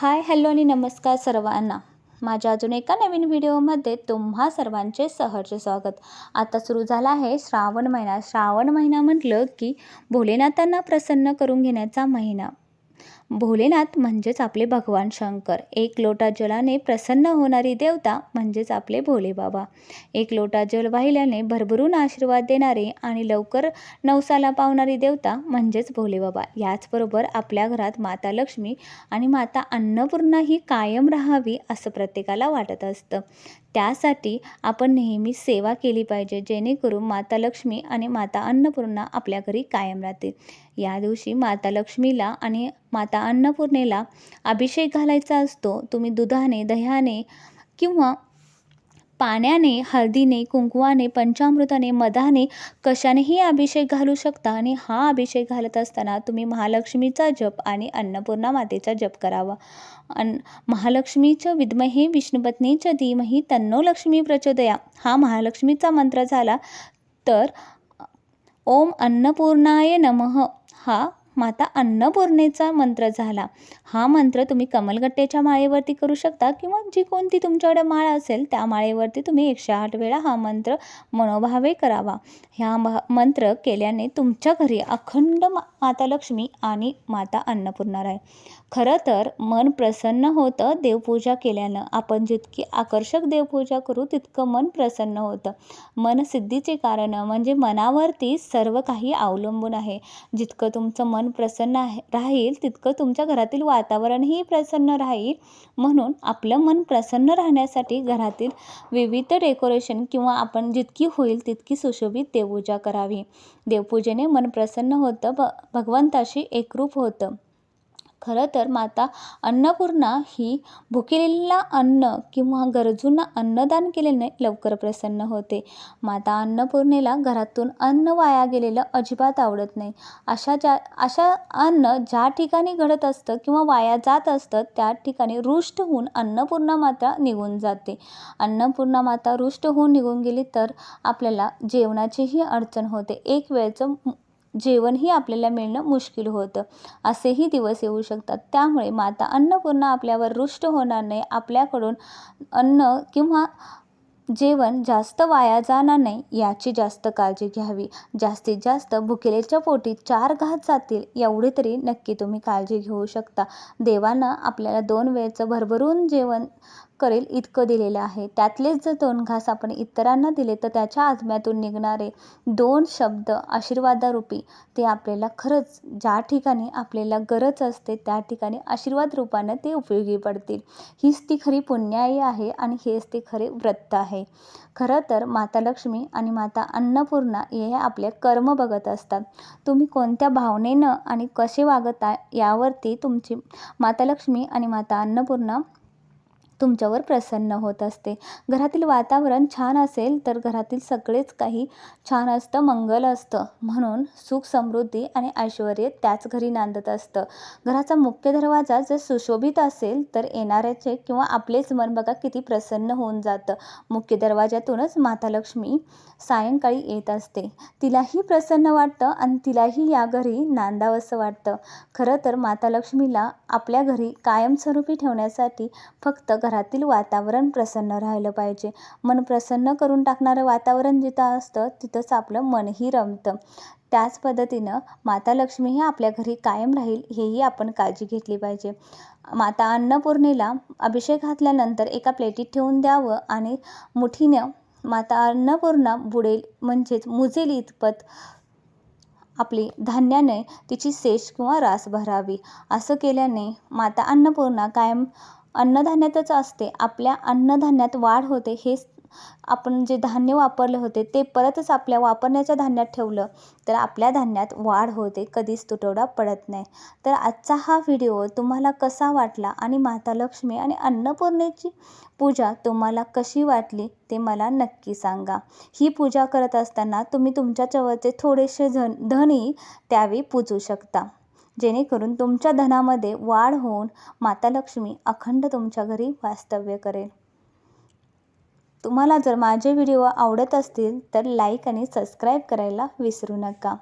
Hi hello आणि नमस्कार सर्वांना. माझ्या अजून एका नवीन व्हिडिओमध्ये तुम्हा सर्वांचे सहर्ष स्वागत. आता सुरू झाला आहे श्रावण महिना. श्रावण महिना म्हटलं की भोलेनाथांना प्रसन्न करून घेण्याचा महिना. भोलेनाथ म्हणजेच आपले भगवान शंकर. एक लोटा जलाने प्रसन्न होणारी देवता म्हणजेच आपले भोलेबाबा एक लोटा जल वाहिल्याने भरभरून आशीर्वाद देणारे आणि लवकर नवसाला पावणारी देवता म्हणजेच भोलेबाबा याचबरोबर आपल्या घरात माता लक्ष्मी आणि माता अन्नपूर्णा ही कायम राहावी असं प्रत्येकाला वाटत असतं. त्यासाठी आपण नेहमी सेवा केली पाहिजे जेणेकरून माता लक्ष्मी आणि माता अन्नपूर्णा आपल्या घरी कायम राहतील. या दिवशी माता लक्ष्मीला आणि माता अन्नपूर्णेला अभिषेक घालायचा असतो तुम्ही दुधाने दह्याने किंवा पाण्याने हळदीने कुंकवाने पंचामृताने मधाने कशानेही अभिषेक घालू शकता आणि हा अभिषेक घालत असताना तुम्ही महालक्ष्मीचा जप आणि अन्नपूर्णा मातेचा जप करावा. अन महालक्ष्मीचं विद्महे विष्णुपत्नीच्या धीमही तन्नो लक्ष्मी प्रचोदया. हा महालक्ष्मीचा मंत्र झाला तर ओम अन्नपूर्णाय नमः. हा माता अन्नपूर्णेचा मंत्र झाला. हा मंत्र तुम्ही कमलगट्ट्याच्या माळेवरती करू शकता किंवा जी कोणती तुमच्याकडे माळ असेल त्या माळेवरती तुम्ही एकशे आठ वेळा हा मंत्र मनोभावे करावा. ह्या मंत्र केल्याने तुमच्या घरी अखंड माता लक्ष्मी आणि माता अन्नपूर्णा राहील खरं तर मन प्रसन्न होतं देवपूजा केल्यानं. आपण जितकी आकर्षक देवपूजा करू तितकं मन प्रसन्न होतं. मन सिद्धीचे कारण म्हणजे मनावरती सर्व काही अवलंबून आहे. जितकं तुमचं मन प्रसन्न आहे राहील तितकं तुमच्या घरातील वा वातावरणही प्रसन्न राहील. म्हणून आपलं मन प्रसन्न राहण्यासाठी घरातील विविध डेकोरेशन किंवा आपण जितकी होईल तितकी सुशोभित देवपूजा करावी. देवपूजेने मन प्रसन्न होतं. भ भगवंताशी एकरूप होतं. खरं तर माता अन्नपूर्णा ही भुकेलेला अन्न किंवा गरजूंना अन्नदान केल्याने लवकर प्रसन्न होते. माता अन्नपूर्णेला घरातून अन्न वाया गेलेलं अजिबात आवडत नाही. अशा ज्या अशा अन्न ज्या ठिकाणी घडत असतं किंवा वाया जात असतं त्या ठिकाणी रुष्ट होऊन अन्नपूर्णा माता निघून जाते. अन्नपूर्णा माता रुष्ट होऊन निघून गेली तर आपल्याला जेवणाचीही अडचण होते. एक वेळचं जेवणही आपल्याला मिळणं मुश्किल होतं. असेही दिवस येऊ शकतात. त्यामुळे माता अन्नपूर्णा आपल्यावर रुष्ट होणार नाही. आपल्याकडून अन्न किंवा जेवण जास्त वाया जाणार नाही याची जास्त काळजी घ्यावी. जास्तीत जास्त भुकेलेच्या पोटी चार घात जातील एवढी तरी नक्की तुम्ही काळजी घेऊ शकता. देवानं आपल्याला दोन वेळचं भरभरून जेवण करेल इतकं दिलेलं आहे. त्यातलेच जर दोन घास आपण इतरांना दिले तर त्याच्या आत्म्यातून निघणारे दोन शब्द आशीर्वादारूपी ते आपल्याला खरंच ज्या ठिकाणी आपल्याला गरज असते त्या ठिकाणी आशीर्वाद रूपानं ते उपयोगी पडतील. हीच ती खरी पुण्याई आहे आणि हेच ते खरे व्रत आहे. खरं तर माता लक्ष्मी आणि माता अन्नपूर्णा हे आपले कर्म बघत असतात. तुम्ही कोणत्या भावनेनं आणि कसे वागता यावरती तुमची माता लक्ष्मी आणि माता अन्नपूर्णा तुमच्यावर प्रसन्न होत असते. घरातील वातावरण छान असेल तर घरातील सगळेच काही छान असतं मंगल असतं. म्हणून सुख समृद्धी आणि ऐश्वर त्याच घरी नांदत असतं. घराचा मुख्य दरवाजा जर सुशोभित असेल तर येणाऱ्याचे किंवा आपलेच मन बघा किती प्रसन्न होऊन जातं. मुख्य दरवाजातूनच माता लक्ष्मी सायंकाळी येत असते. तिलाही प्रसन्न वाटतं आणि तिलाही या घरी नांदावंसं वाटतं. खरं तर माता लक्ष्मीला आपल्या घरी कायमस्वरूपी ठेवण्यासाठी फक्त घरातील वातावरण प्रसन्न राहिलं पाहिजे. मन प्रसन्न करून टाकणारं वातावरण जिथं असतं तिथंच आपलं मनही रमतं. त्याच पद्धतीनं माता लक्ष्मी ही आपल्या घरी कायम राहील हेही आपण काळजी घेतली पाहिजे. माता अन्नपूर्णेला अभिषेक घातल्यानंतर एका प्लेटीत ठेवून द्यावं आणि मुठीनं माता अन्नपूर्णा बुडेल म्हणजेच मुजेल इतपत आपली धान्याने तिची सेश किंवा रास भरावी. असं केल्याने माता अन्नपूर्णा कायम अन्नधान्यातच असते. आपल्या अन्नधान्यात वाढ होते. हेच आपण जे धान्य वापरले होते ते परतच आपल्या वापरण्याच्या धान्यात ठेवलं तर आपल्या धान्यात वाढ होते. कधीच तुटवडा पडत नाही. तर आजचा हा व्हिडिओ तुम्हाला कसा वाटला आणि माता लक्ष्मी आणि अन्नपूर्णेची पूजा तुम्हाला कशी वाटली ते मला नक्की सांगा. ही पूजा करत असताना तुम्ही तुमच्या जवळचे थोडेसे धन धनही त्यावेळी पूजू शकता. जेणेकरून तुमच्या धनामध्ये वाढ होऊन माता लक्ष्मी अखंड तुमच्या घरी वास्तव्य करेल. तुम्हाला जर माझे व्हिडिओ आवडत असतील तर लाईक आणि सबस्क्राईब करायला विसरू नका.